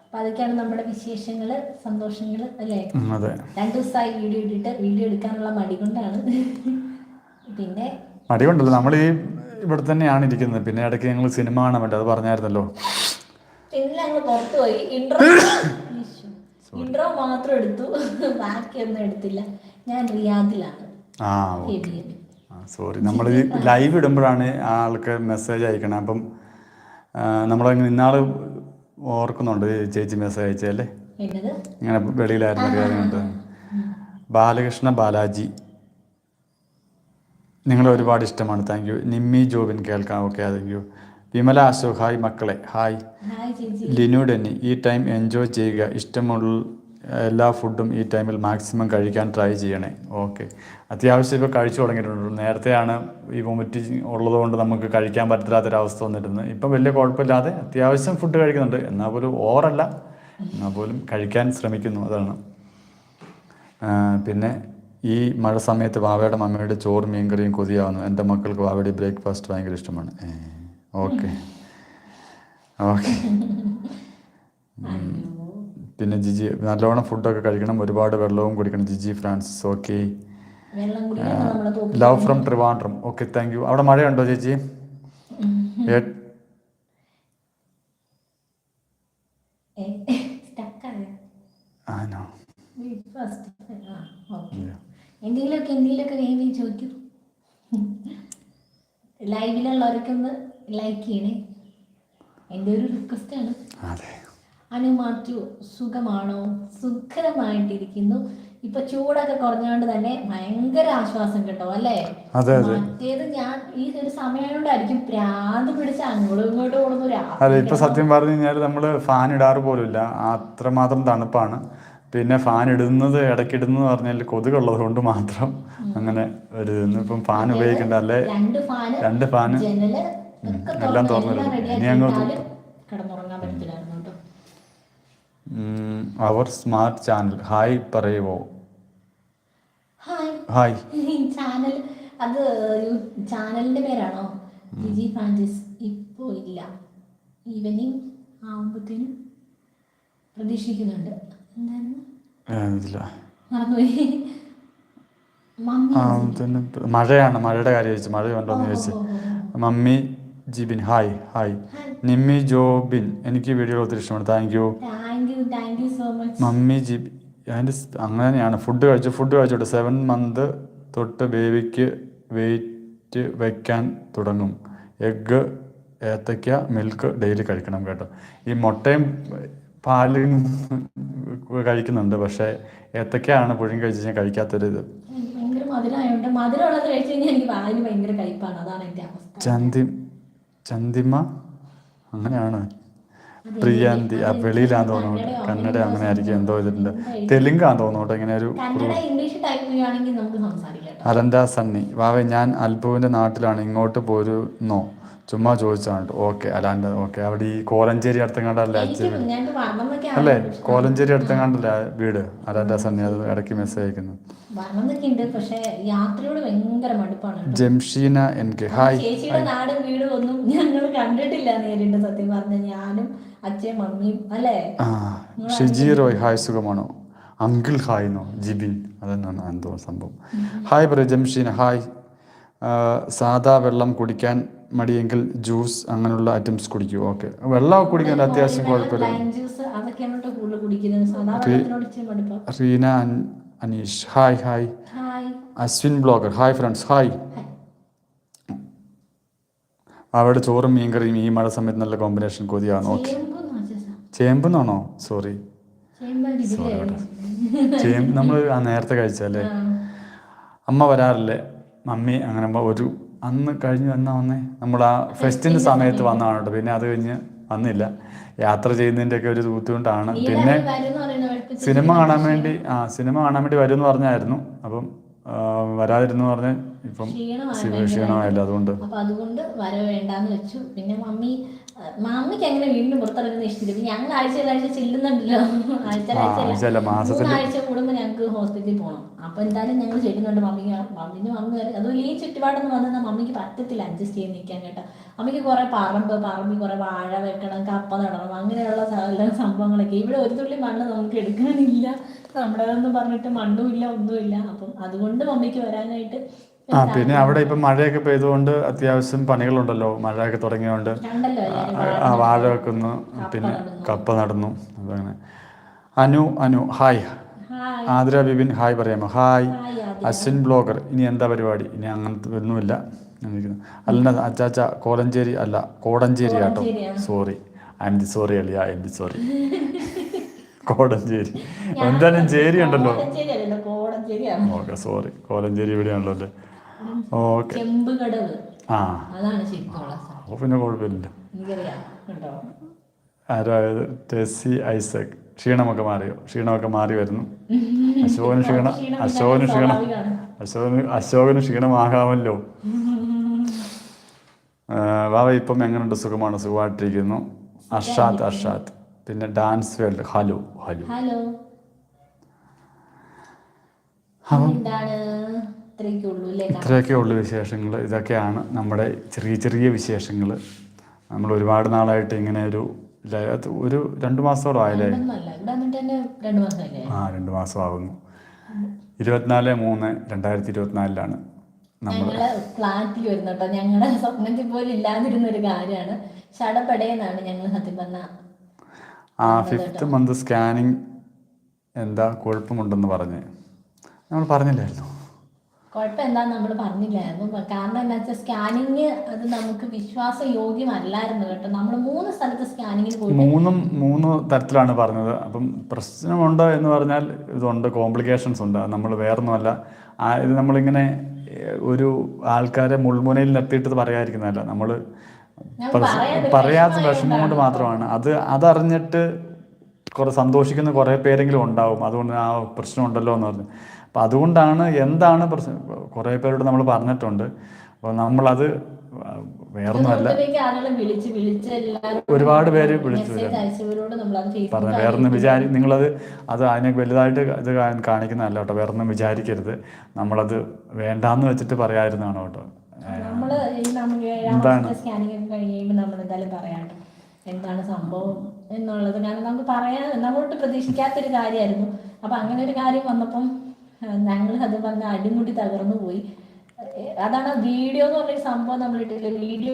അപ്പൊ അതൊക്കെയാണ് നമ്മുടെ വിശേഷങ്ങൾ സന്തോഷങ്ങൾ അല്ലേ? അതെ. രണ്ടു ദിവസമായി വീഡിയോ ഇട്ടിട്ട് വീഡിയോ എടുക്കാനുള്ള മടി കൊണ്ടാണ്. പിന്നെ മടി കൊണ്ടല്ലോ നമ്മൾ ഈ ഇവിടെ തന്നെയാണ് ഇരിക്കുന്നത്. പിന്നെ ഇടയ്ക്ക് ഞങ്ങൾ സിനിമ കാണാൻ പറ്റും. അത് പറഞ്ഞായിരുന്നല്ലോ. പിന്നെ ഞങ്ങൾ പുറത്തു പോയി. ഇൻട്രോ ഇൻട്രോ മാത്രം എടുത്തു. ബാക്കിയൊന്നും എടുത്തില്ല. ഞാൻ റിയാദിലാണ്. ആ സോറി നമ്മൾ ഈ ലൈവ് ഇടുമ്പോഴാണ് ആൾക്ക് മെസ്സേജ് അയക്കണം. അപ്പം നമ്മളങ്ങനെ ഇന്നാൾ ഓർക്കുന്നുണ്ട് ചേച്ചി മെസ്സേജ് അയച്ചല്ലേ ഇങ്ങനെ വെളിയിലായിരുന്നു കാര്യം കൊണ്ട് ബാലകൃഷ്ണ ബാലാജി. നിങ്ങളെ ഒരുപാട് ഇഷ്ടമാണ്. താങ്ക് യു നിമ്മി ജോബിൻ കേൾക്കാം. Okay thank you Vimala Ashok hi മക്കളെ. ഹായ് ലിനു ഡെന്നി. ഈ ടൈം എൻജോയ് ചെയ്യുക. ഇഷ്ടമുള്ള എല്ലാ ഫുഡും ഈ ടൈമിൽ മാക്സിമം കഴിക്കാൻ ട്രൈ ചെയ്യണേ. ഓക്കെ അത്യാവശ്യം ഇപ്പോൾ കഴിച്ചു തുടങ്ങിയിട്ടുണ്ട്. നേരത്തെയാണ് ഈ വൊമിറ്റിങ് ഉള്ളതുകൊണ്ട് നമുക്ക് കഴിക്കാൻ പറ്റാത്തൊരവസ്ഥ വന്നിരുന്നത്. ഇപ്പം വലിയ കുഴപ്പമില്ലാതെ അത്യാവശ്യം ഫുഡ് കഴിക്കുന്നുണ്ട്. എന്നാൽ പോലും ഓവറല്ല എന്നാൽ പോലും കഴിക്കാൻ ശ്രമിക്കുന്നു. അതാണ്. പിന്നെ ഈ മഴ സമയത്ത് വാവയുടെ മമ്മയുടെ ചോറ് മീൻകറിയും കൊതിയാവുന്നു. എന്റെ മക്കൾക്ക് വാവയുടെ ബ്രേക്ക്ഫാസ്റ്റ് ഭയങ്കര ഇഷ്ടമാണ്. Okay okay. പിന്നെ ജിജി നല്ലോണം ഫുഡൊക്കെ കഴിക്കണം ഒരുപാട് വെള്ളവും കുടിക്കണം. Jiji Francis okay. Love from Trivandrum. Okay thank you അവിടെ മഴയുണ്ടോ ചേച്ചി എന്തെങ്കിലുമൊക്കെ എന്തെങ്കിലുമൊക്കെ വേഗം ചോദിക്കൂ. ലൈവിലുള്ളവരൊക്കെ ഒന്ന് ലൈക്ക് ചെയ്യണേ. എന്റെ ഒരു റിക്വസ്റ്റ് ആണ്. അതെ. അനു മാത്യു സുഖമാണോ? സുഖമായിട്ടിരിക്കുന്നു. ഇപ്പൊ ചൂടൊക്കെ കുറഞ്ഞുകൊണ്ട് തന്നെ ഭയങ്കര ആശ്വാസം കിട്ടും അല്ലേ. മറ്റേത് ഞാൻ ഈ ഒരു സമയമായോണ്ടായിരിക്കും പ്രാന്ത് പിടിച്ച് അങ്ങോട്ടും ഇങ്ങോട്ടും ഓടുന്ന. അതെ ഇപ്പൊ സത്യം പറഞ്ഞു കഴിഞ്ഞാൽ നമ്മൾ ഫാൻ ഇടാറ് പോലുമില്ല. അത്രമാത്രം തണുപ്പാണ്. പിന്നെ ഫാൻ ഇടുന്നത് ഇടയ്ക്കിടുന്നത് പറഞ്ഞാൽ കൊതുകുള്ളത് കൊണ്ട് മാത്രം അങ്ങനെ ഒരു ഇപ്പം ഫാൻ ഉപയോഗിക്കണ്ട. അല്ലേ? രണ്ട് ഫാൻ എല്ലാം തുറന്നു തുറന്നിടും. ഇനി അങ്ങോട്ട് കിടന്നുറങ്ങാൻ പറ്റില്ലായിരുന്നു അവർ സ്മാർട്ട് ചാനൽ ഹായ് പറയുവോ? ഹായ്. [laughs] ചാനൽ അത് ചാനലിന്റെ പേരാണോ? ജിജി ഫ്രാൻസിസ്. ഇപ്പോ ഇല്ല. ഈവനിങ് ആവുമ്പത്തേനും പ്രതീക്ഷിക്കുന്നുണ്ട്. എന്തായിരുന്നു? മഴയാണ്. മഴയുടെ കാര്യം ചോദിച്ചു. മഴ ഉണ്ടോന്ന് ചോദിച്ചു. Mummy Jibin. Hi. Hi. Nimmi Jobin. എനിക്ക് വീഡിയോ ഒത്തിരി ഇഷ്ടമാണ്. Thank you. Thank you thank you so much mummy Jibi അതിന്റെ അങ്ങനെയാണ് ഫുഡ് കഴിച്ചു ഫുഡ് കഴിച്ചോട്ടെ. സെവൻ മന്ത് തൊട്ട് ബേബിക്ക് വെയിറ്റ് വയ്ക്കാൻ തുടങ്ങും. എഗ്ഗ് ഏത്തയ്ക്ക മിൽക്ക് ഡെയിലി കഴിക്കണം കേട്ടോ. ഈ മുട്ടയും പാലും കഴിക്കുന്നുണ്ട്. പക്ഷേ ഏത്തയ്ക്കയാണ് പുഴുങ്ങി കഴിച്ച് ഞാൻ കഴിക്കാത്തൊരു ഇത്. ചന്തി ചന്തിമ അങ്ങനെയാണ്. പ്രിയാന്തി ആ വെളിയിലാന്ന് തോന്നുന്നു കന്നഡ അങ്ങനെ ആയിരിക്കും എന്തോ ഇതിട്ടുണ്ട് തെലുങ്കാന്ന് തോന്നുന്നു ഇങ്ങനെ ഒരു അലന്ത സണ്ണി. വാവേ ഞാൻ അത്ഭുവിന്റെ നാട്ടിലാണ്. ഇങ്ങോട്ട് പോരുന്നോ ചുമ്മാ ചോദിച്ചാണ് ഓക്കെ അലാന്റെ ഓക്കെ. അവിടെ ഈ കോലഞ്ചേരി അടുത്തങ്ങാണ്ടല്ലേ അച്ഛൻ എനിക്ക് അല്ലേ? കോലഞ്ചേരി അടുത്തങ്ങാണ്ടല്ലേ വീട്? അലാന്റെ സണ്ണി അത് ഇടയ്ക്ക് മെസ്സേജ് അയക്കുന്നു. Jamsheena N K. ഹായ്. നാടും വീടും ഒന്നും ഞങ്ങൾ കണ്ടിട്ടില്ല നേരിട്ട് സത്യം പറഞ്ഞ ഞാനും അച്ഛയും മമ്മിയും അല്ലേ? ആ ഷിജി റോയ് ഹായ് സുഖമാണോ? അങ്കിൾ ഹായ് എന്നോ? ജിബിൻ അതെന്നാണ് എന്തോ സംഭവം. Hi Prajamsheen hi. സാധാ വെള്ളം കുടിക്കാൻ മടിയെങ്കിൽ ജ്യൂസ് അങ്ങനെയുള്ള ഐറ്റംസ് കുടിക്കൂ. ഓക്കെ. വെള്ളം കുടിക്കാൻ അത്യാവശ്യം കുഴപ്പമില്ല. Reena Aneesh hi hi. Ashwin blogger hi friends hi. അവിടെ ചോറും മീൻകറിയും ഈ മഴ സമയത്ത് നല്ല കോമ്പിനേഷൻ കൊതിയാണ്. ഓക്കെ. ചേമ്പെന്നാണോ? സോറി ഇതിലെ ചേമ്പ് നമ്മൾ ആ നേരത്തെ കഴിച്ചല്ലേ അമ്മ വരാറില്ലേ? മമ്മി അങ്ങനെ ഒരു അന്ന് കഴിഞ്ഞ് വന്നാ വന്നേ? നമ്മൾ ആ ഫെസ്റ്റിന്റെ സമയത്ത് വന്നതാണ് കേട്ടോ പിന്നെ അത് കഴിഞ്ഞ് വന്നില്ല. യാത്ര ചെയ്യുന്നതിന്റെ ഒക്കെ ഒരു ബുദ്ധിമുട്ടാണ്. പിന്നെ എന്ന് സിനിമ കാണാൻ വേണ്ടി ആ സിനിമ കാണാൻ വേണ്ടി വരും എന്ന് പറഞ്ഞായിരുന്നു. അപ്പം വരാതിരുന്നു പറഞ്ഞ് ഇപ്പം ക്ഷീണമായി ക്ഷീണമായില്ല അതുകൊണ്ട്. അതുകൊണ്ട് വരവേണ്ടെന്ന് വെച്ചു. പിന്നെ മമ്മി ആ, എങ്ങനെ വീണ്ടും പുറത്തിറങ്ങുന്ന പിന്നെ ഞങ്ങൾ ആഴ്ച ആഴ്ച ചെല്ലുന്നുണ്ടല്ലോ. ആഴ്ച ആ, ആഴ്ചയല്ല, മാസത്തിൽ. മൂന്നാഴ്ച കൂടുമ്പോൾ ഞങ്ങൾക്ക് ഹോസ്പിറ്റലിൽ പോകണം അപ്പൊ എന്തായാലും ഞങ്ങൾ ചെല്ലുന്നുണ്ട് മമ്മിക്ക് മമ്മിന് മമ്മി വരെ അതുപോലെ ഈ ചുറ്റുപാടെന്ന് പറഞ്ഞാൽ മമ്മിക്ക് പറ്റത്തില്ല. അഡ്ജസ്റ്റ് ചെയ്ത് നിൽക്കാൻ കേട്ടോ. മമ്മിക്ക് കുറെ പറമ്പ് പറമ്പിൽ കുറെ വാഴ വെക്കണം കപ്പ നടണം അങ്ങനെയുള്ള സംഭവങ്ങളൊക്കെ. ഇവിടെ ഒരു തുള്ളി മണ്ണ് നമുക്ക് എടുക്കാനില്ല. നമ്മുടെ പറഞ്ഞിട്ട് മണ്ണും ഇല്ല ഒന്നുമില്ല. അപ്പം അതുകൊണ്ട് മമ്മിക്ക് വരാനായിട്ട് ആ പിന്നെ അവിടെ ഇപ്പം മഴയൊക്കെ പെയ്തുകൊണ്ട് അത്യാവശ്യം പണികളുണ്ടല്ലോ. മഴയൊക്കെ തുടങ്ങിയതുകൊണ്ട് ആ വാഴ വെക്കുന്നു. പിന്നെ കപ്പ നടന്നു. അതങ്ങനെ. അനു അനു ഹായ്. ആതിര ബിബിൻ ഹായ് പറയാമോ? ഹായ്. അശ്വിൻ ബ്ലോഗർ. ഇനി എന്താ പരിപാടി? ഇനി അങ്ങനത്തെ ഒന്നുമില്ല. അല്ല അച്ചാച്ച കോലഞ്ചേരി അല്ല കോടഞ്ചേരി ആട്ടോ. സോറി ഐ എം സോറി അല്ല ഐ എം സോറി കോടഞ്ചേരി. എന്തായാലും ചേരി ഉണ്ടല്ലോ. ഓക്കെ സോറി കോലഞ്ചേരി ഇവിടെയാണല്ലോ അല്ലേ? ഓക്കെ. ചെമ്പുകടവ്. ആ. അതാണ് ശരിക്കുള്ള സ്ഥലം. അപ്പോൾ പിന്നെ കുഴപ്പമില്ല. എനിക്കറിയാം. കേട്ടോ ആരായത്? ടെസ്സി ഐസക്. ക്ഷീണമൊക്കെ മാറിയോ? ക്ഷീണമൊക്കെ മാറി വരുന്നു. അശോകന് ക്ഷീണ അശോകന് ക്ഷീണം അശോകന് അശോകന് ക്ഷീണമാകാമല്ലോ. വാവ ഇപ്പം എങ്ങനെയുണ്ട് സുഖമാണ്? സുഖമായിട്ടിരിക്കുന്നു. അർഷാദ് അർഷാദ്. പിന്നെ dance world hello. Hello. Hello. എന്താണ്? ഇത്രയൊക്കെ ഉള്ളു വിശേഷങ്ങൾ ഇതൊക്കെയാണ് നമ്മുടെ ചെറിയ ചെറിയ വിശേഷങ്ങൾ നമ്മൾ ഒരുപാട് നാളായിട്ട് ഇങ്ങനെ ഒരു ഒരു രണ്ട് മാസത്തോളം ആയില്ലേ? ആ രണ്ടു മാസം ആ രണ്ട് മാസമാകുന്നു ഇരുപത്തിനാല് മൂന്ന് രണ്ടായിരത്തി ഇരുപത്തിനാലിലാണ് ഞങ്ങൾ ഫ്ലാറ്റിൽ വരുന്നു കേട്ടോ ഞങ്ങളുടെ സ്വപ്നത്തിൽ പോലും ഇല്ലാതിരുന്ന ഒരു കാര്യമാണ് ഷടപടയെന്നാണ് ഞങ്ങൾ സത്യം പറഞ്ഞ ആ ഫിഫ്ത്ത് മന്ത് സ്കാനിങ് എന്താ കുഴപ്പമുണ്ടെന്ന് പറഞ്ഞ്. നമ്മൾ പറഞ്ഞില്ലായിരുന്നു. കുഴപ്പം എന്താന്ന് നമ്മൾ പറഞ്ഞില്ലായിരുന്നു കാരണം എന്താ വെച്ചാൽ സ്കാനിങ് അത് നമുക്ക് വിശ്വാസ യോഗ്യമല്ലായിരുന്നു കേട്ടോ. നമ്മൾ മൂന്ന് സ്ഥലത്ത് സ്കാനിങ്ങിന് പോയി മൂന്നും മൂന്ന് തരത്തിലാണ് പറഞ്ഞത്. അപ്പം പ്രശ്നമുണ്ട് എന്ന് പറഞ്ഞാൽ ഇതുണ്ട് കോംപ്ലിക്കേഷൻസ് ഉണ്ട്. നമ്മൾ വേറൊന്നുമല്ല. ഇത് നമ്മളിങ്ങനെ ഒരു ആൾക്കാരെ മുൾമുനയിൽ നിർത്തിയിട്ട് പറയാതിരിക്കുന്നതല്ല. നമ്മൾ പറയാത്ത വിഷമം കൊണ്ട് മാത്രമാണ്. അത് അതറിഞ്ഞിട്ട് കുറെ സന്തോഷിക്കുന്ന കുറേ പേരെങ്കിലും ഉണ്ടാവും. അതുകൊണ്ട് ആ പ്രശ്നമുണ്ടല്ലോ എന്ന് പറഞ്ഞു. അപ്പം അതുകൊണ്ടാണ് എന്താണ് പ്രശ്നം? കുറേ പേരോട് നമ്മൾ പറഞ്ഞിട്ടുണ്ട്. അപ്പോൾ നമ്മളത് വേറൊന്നുമല്ല ഒരുപാട് പേര് വിളിച്ചു പറഞ്ഞു വേറൊന്നും വിചാരി നിങ്ങളത് അത് അതിനെ വലുതായിട്ട് ഇത് കാണിക്കുന്നതല്ല കേട്ടോ. വേറൊന്നും വിചാരിക്കരുത്. നമ്മളത് വേണ്ടാന്ന് വെച്ചിട്ട് പറയാമായിരുന്നാണ് കേട്ടോ. എന്താണ്? എന്താണ് സംഭവം എന്നുള്ളത്. കാരണം നമുക്ക് പറയാൻ നമ്മളോട്ട് പ്രതീക്ഷിക്കാത്തൊരു കാര്യമായിരുന്നു. അപ്പൊ അങ്ങനെ ഒരു കാര്യം വന്നപ്പം ഞങ്ങൾ അത് പറഞ്ഞ അടിമുടി തകർന്നു പോയി. അതാണ് വീഡിയോ എന്ന് പറഞ്ഞൊരു സംഭവം നമ്മൾ ഇട്ടില്ല വീഡിയോ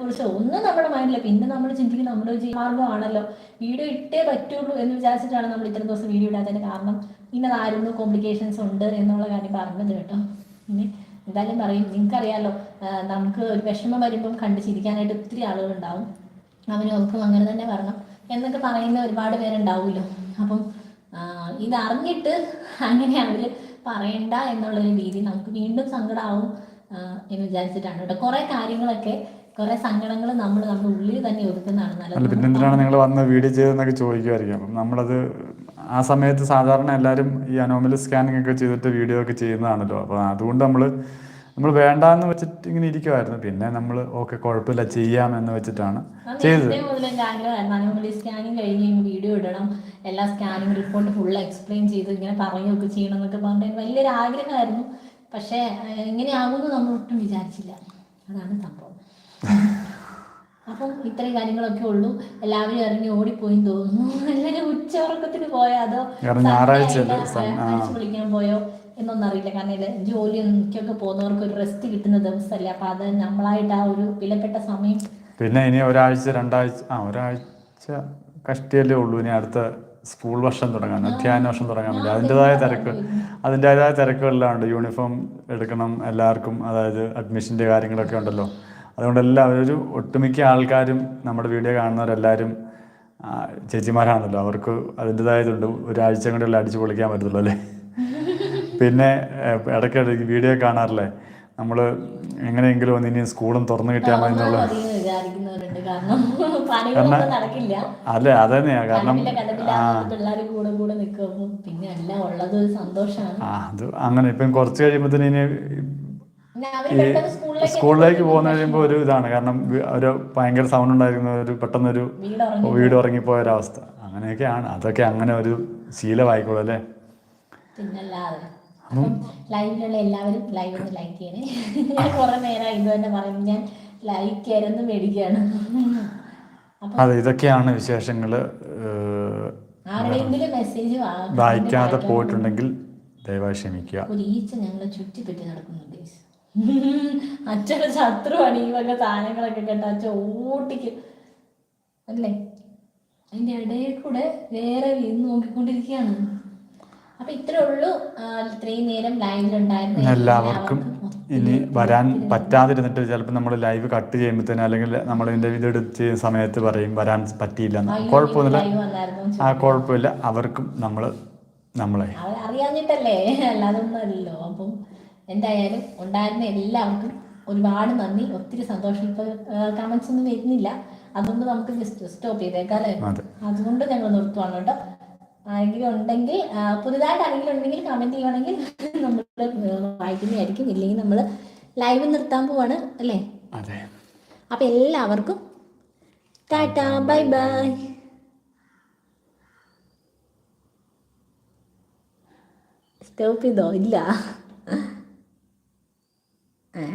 കുറിച്ച് ഒന്നും നമ്മുടെ മൈൻഡില്ല പിന്നെ നമ്മൾ ചിന്തിക്കുന്ന നമ്മുടെ ഒരു മാർഗമാണല്ലോ വീഡിയോ ഇട്ടേ പറ്റുള്ളൂ എന്ന് വിചാരിച്ചിട്ടാണ് നമ്മൾ ഇത്രയും ദിവസം വീഡിയോ ഇടാത്തതിന് കാരണം ഇന്നതായിരുന്നു കോംപ്ലിക്കേഷൻസ് ഉണ്ട് എന്നുള്ള കാര്യം പറഞ്ഞത് കേട്ടോ. പിന്നെ എന്തായാലും പറയും. നിങ്ങൾക്കറിയാലോ നമുക്ക് ഒരു വിഷമം വരുമ്പം കണ്ട് ചിരിക്കാനായിട്ട് ഒത്തിരി ആളുകളുണ്ടാവും. അവനും അവൾക്കും അങ്ങനെ തന്നെ വരണം എന്നൊക്കെ പറയുന്ന ഒരുപാട് പേരുണ്ടാവുമല്ലോ അപ്പം ആഹ് ഇത് അങ്ങനെ അവർ പറയണ്ട എന്നുള്ളൊരു രീതി നമുക്ക് വീണ്ടും സങ്കടമാവും എന്ന് വിചാരിച്ചിട്ടാണ്. കേട്ടോ കുറേ കാര്യങ്ങളൊക്കെ കുറെ സങ്കടങ്ങൾ നമ്മൾ നമ്മുടെ ഉള്ളിൽ തന്നെ ഒതുക്കുന്നതാണ്. നല്ലത് പിന്നെ എന്തിനാണ് നിങ്ങൾ വന്ന് വീഡിയോ ചെയ്തതെന്നൊക്കെ ചോദിക്കുമായിരിക്കും. അപ്പം നമ്മളത് ആ സമയത്ത് സാധാരണ എല്ലാവരും ഈ അനോമലി സ്കാനിങ് ഒക്കെ ചെയ്തിട്ട് വീഡിയോ ഒക്കെ ചെയ്യുന്നതാണല്ലോ. അപ്പോൾ അതുകൊണ്ട് നമ്മൾ നമ്മൾ വേണ്ടാന്ന് വെച്ചിട്ട് ഇങ്ങനെ ഇരിക്കുമായിരുന്നു പിന്നെ നമ്മൾ ഓക്കെ കുഴപ്പമില്ല ചെയ്യാം എന്ന് വെച്ചിട്ടാണ് ചെയ്തത്. സ്കാനിങ് കഴിഞ്ഞ് വീഡിയോ ഇടണം. എല്ലാ സ്കാനിങ് റിപ്പോർട്ട് ഫുൾ എക്സ്പ്ലെയിൻ ചെയ്ത് ഇങ്ങനെ പറയുകയൊക്കെ ചെയ്യണം എന്നൊക്കെ പറഞ്ഞിട്ട് വലിയൊരു ആഗ്രഹമായിരുന്നു. പക്ഷേ ഇങ്ങനെയാകുമെന്ന് നമ്മൾ ഒട്ടും വിചാരിച്ചില്ല. അതാണ് സംഭവം. അപ്പം ഇത്രയും കാര്യങ്ങളൊക്കെ ഉള്ളൂ. എല്ലാവരും ഇറങ്ങി ഓടിപ്പോയി തോന്നുന്നു. [laughs] എല്ലാവരും ഉച്ചയുറക്കത്തിന് പോയോ? അതോ. അടിച്ചു വിളിക്കാൻ പോയോ? എന്നൊന്നും അറിയില്ല. കാരണം ഇത് എനിക്കൊക്കെ പോകുന്നവർക്ക് ഒരു റെസ്റ്റ് കിട്ടുന്ന ദിവസമല്ല അപ്പൊ അത് നമ്മളായിട്ട് ആ ഒരു വിലപ്പെട്ട സമയം പിന്നെ ഇനി ഒരാഴ്ച രണ്ടാഴ്ച ആ ഒരാഴ്ച കഷ്ടിയല്ലേ ഉള്ളൂ. ഇനി അടുത്ത സ്കൂൾ വർഷം തുടങ്ങാൻ അധ്യയന വർഷം തുടങ്ങാൻ വേണ്ടി. അതിന്റെതായ തിരക്ക് അതിന്റെതായ തിരക്കുകളെല്ലാം ഉണ്ട് യൂണിഫോം എടുക്കണം എല്ലാവർക്കും അതായത് അഡ്മിഷന്റെ കാര്യങ്ങളൊക്കെ ഉണ്ടല്ലോ. അതുകൊണ്ട് എല്ലാവരും ഒരു ഒട്ടുമിക്ക ആൾക്കാരും നമ്മുടെ വീഡിയോ കാണുന്നവരെല്ലാവരും ചേച്ചിമാരാണല്ലോ. അവർക്ക് അതിന്റെതായതുണ്ട്. ഒരാഴ്ച കൊണ്ടല്ലേ അടിച്ചു പൊളിക്കാൻ പറ്റത്തുള്ളൂ അല്ലേ? പിന്നെ ഇടയ്ക്കിടയ്ക്ക് വീഡിയോ കാണാറില്ലേ? നമ്മൾ എങ്ങനെയെങ്കിലും ഒന്ന് ഇനി സ്കൂളും തുറന്നു കിട്ടിയാൽ മതി എന്നുള്ള കാരണം അല്ല തന്നെയാ അതന്നെയാ. കാരണം ആ. അത് അങ്ങനെ. ഇപ്പം കുറച്ച് കഴിയുമ്പോഴത്തേന് ഇനി സ്കൂളിലേക്ക് പോകുന്ന കഴിയുമ്പോൾ ഒരു ഇതാണ്. കാരണം ഒരു ഭയങ്കര സൗണ്ട് ഉണ്ടായിരുന്ന. ഒരു പെട്ടെന്നൊരു വീട് ഉറങ്ങി വീട് ഉറങ്ങിപ്പോയ ഒരവസ്ഥ അങ്ങനെയൊക്കെയാണ്. അതൊക്കെ അങ്ങനെ ഒരു ശീലമായിക്കോളൂ അല്ലേ? പിന്നല്ലാതെ. അപ്പം ലൈവിലുള്ള എല്ലാവരും ലൈവ് ഒന്ന് ലൈക്ക് ചെയ്യണേ. ഞാൻ കുറെ നേരം ഇത് തന്നെ പറയും ഞാൻ ലൈക്ക് ചെയ്യാനൊന്നും മേടിക്കുകയാണ് അതെ ഇതൊക്കെയാണ് വിശേഷങ്ങൾ ആരുടെയെങ്കിലും മെസ്സേജ് വായിക്കാതെ പോയിട്ടുണ്ടെങ്കിൽ ദയവായി ക്ഷമിക്കുക. ഒരു ഈച്ച ഞങ്ങളെ ചുറ്റിപ്പറ്റി നടക്കുന്നുണ്ട്. അച്ഛന്റെ ശത്രുവാണ്. ഈ വക സാധനങ്ങളൊക്കെ കേട്ട അച്ഛൻ ഓട്ടിക്കും അല്ലേ? അതിന്റെ ഇടയിൽ കൂടെ വേറെ നോക്കിക്കൊണ്ടിരിക്കുകയാണ്. അപ്പൊ ഇത്രേ ഉള്ളൂ. ഇത്രയും നേരം എല്ലാവർക്കും ഇനി വരാൻ പറ്റാതിരുന്നിട്ട് ചിലപ്പോൾ നമ്മൾ ലൈവ് കട്ട് ചെയ്യുമ്പോഴത്തേനും അല്ലെങ്കിൽ നമ്മൾ ഇതിന്റെ എടുത്ത് ചെയ്യുന്ന സമയത്ത് പറയും വരാൻ പറ്റിയില്ല. കുഴപ്പമൊന്നുമില്ല. ആ കുഴപ്പമില്ല. അവർക്കും നമ്മൾ നമ്മളെ. അറിയാഞ്ഞിട്ടല്ലേ? അല്ലാതൊന്നുമല്ലോ അപ്പം എന്തായാലും ഉണ്ടായിരുന്ന എല്ലാവർക്കും ഒരുപാട് നന്ദി. ഒത്തിരി സന്തോഷം. ഇപ്പൊ കമന്റ്സ് ഒന്നും വരുന്നില്ല. അതുകൊണ്ട് നമുക്ക് ജസ്റ്റ് സ്റ്റോപ്പ് ചെയ്തേക്കാം അല്ലേ? അതുകൊണ്ട് ഞങ്ങൾ നിർത്തുവാണ് കേട്ടോ. ആരെങ്കിലും ഉണ്ടെങ്കിൽ പുതുതായിട്ട് ആരെങ്കിലും ഉണ്ടെങ്കിൽ കമന്റ് ചെയ്യുവാണെങ്കിൽ നമ്മൾ വായിക്കുന്നതായിരിക്കും. ഇല്ലെങ്കിൽ നമ്മൾ ലൈവ് നിർത്താൻ പോവാണ് അല്ലേ? അപ്പൊ എല്ലാവർക്കും ടാറ്റാ ബൈ ബൈ സ്റ്റോപ്പ് ചെയ്തോ ഇല്ല. ഏ?